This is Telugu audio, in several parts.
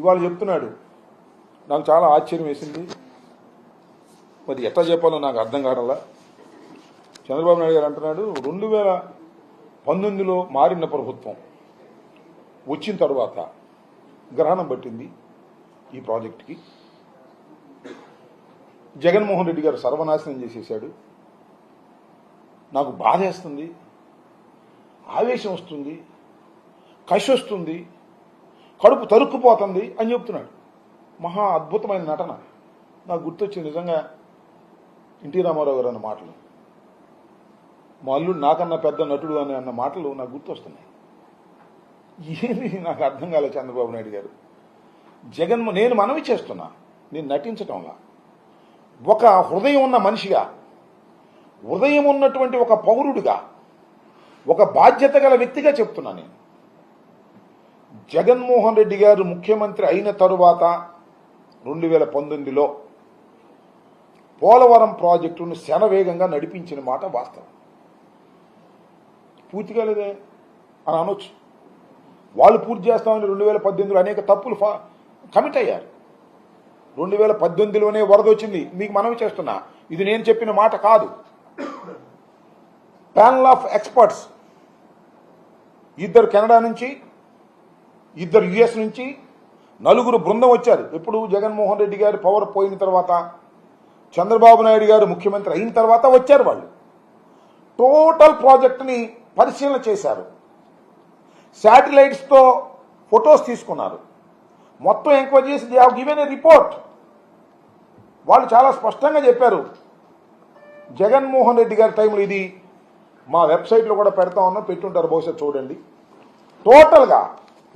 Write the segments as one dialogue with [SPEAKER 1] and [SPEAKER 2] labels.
[SPEAKER 1] ఇవాళ చెప్తున్నాడు. నాకు చాలా ఆశ్చర్యం వేసింది. మరి ఎట్లా చెప్పాలో నాకు అర్థం కావడంలా చంద్రబాబు నాయుడు గారు అంటున్నాడు రెండు వేల పంతొమ్మిదిలో మారిన ప్రభుత్వం వచ్చిన తర్వాత గ్రహణం పట్టింది ఈ ప్రాజెక్టుకి. జగన్మోహన్ రెడ్డి గారు సర్వనాశనం చేసేసాడు నాకు బాధేస్తుంది ఆవేశం వస్తుంది కసి వస్తుంది. కడుపు తరుక్కుపోతుంది అని చెప్తున్నాడు. మహా అద్భుతమైన నటన. నాకు గుర్తొచ్చింది నిజంగా ఎన్టీ రామారావు గారు అన్న మాటలు. మా అల్లుడు నాకన్నా పెద్ద నటుడు అని అన్న మాటలు నాకు గుర్తొస్తున్నాయి. ఏది నాకు అర్థం కాలేదు చంద్రబాబు నాయుడు గారు. జగన్ నేను మనవి చేస్తున్నా. నేను నటించటంలా. ఒక హృదయం ఉన్న మనిషిగా హృదయం ఉన్నటువంటి ఒక పౌరుడిగా ఒక బాధ్యత గల వ్యక్తిగా చెప్తున్నా నేను. జగన్మోహన్ రెడ్డి గారు ముఖ్యమంత్రి అయిన తరువాత రెండు వేల పంతొమ్మిదిలో పోలవరం ప్రాజెక్టును శనవేగంగా నడిపించిన మాట వాస్తవం. పూర్తి కాలేదే అని అనొచ్చు. వాళ్ళు పూర్తి చేస్తామని రెండు వేల పద్దెనిమిదిలో అనేక తప్పులు ఫా కమిట్ అయ్యారు. రెండు వేల పద్దెనిమిదిలోనే వరద వచ్చింది. మీకు మనవి చేస్తున్నా. ఇది నేను చెప్పిన మాట కాదు. Panel of experts. ఇద్దరు కెనడా నుంచి ఇద్దరు యుఎస్ నుంచి నలుగురు బృందం వచ్చారు. ఎప్పుడు జగన్మోహన్ రెడ్డి గారు పవర్ పోయిన తర్వాత చంద్రబాబు నాయుడు గారు ముఖ్యమంత్రి అయిన తర్వాత వచ్చారు వాళ్ళు. టోటల్ ప్రాజెక్టుని పరిశీలన చేశారు. శాటిలైట్స్తో ఫొటోస్ తీసుకున్నారు. మొత్తం ఎంక్వైరీ చేసి they have given a report. వాళ్ళు చాలా స్పష్టంగా చెప్పారు జగన్మోహన్ రెడ్డి గారి టైంలో ఇది మా వెబ్సైట్లో కూడా పెడతా ఉన్నాం పెట్టుంటారు బహుశా చూడండి. టోటల్గా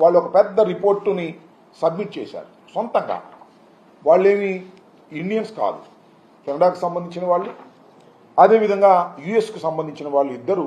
[SPEAKER 1] వాళ్ళు ఒక పెద్ద రిపోర్టుని సబ్మిట్ చేశారు సొంతంగా. వాళ్ళేమి ఇండియన్స్ కాదు. కెనడాకు సంబంధించిన వాళ్ళు అదేవిధంగా యుఎస్కు సంబంధించిన వాళ్ళు ఇద్దరు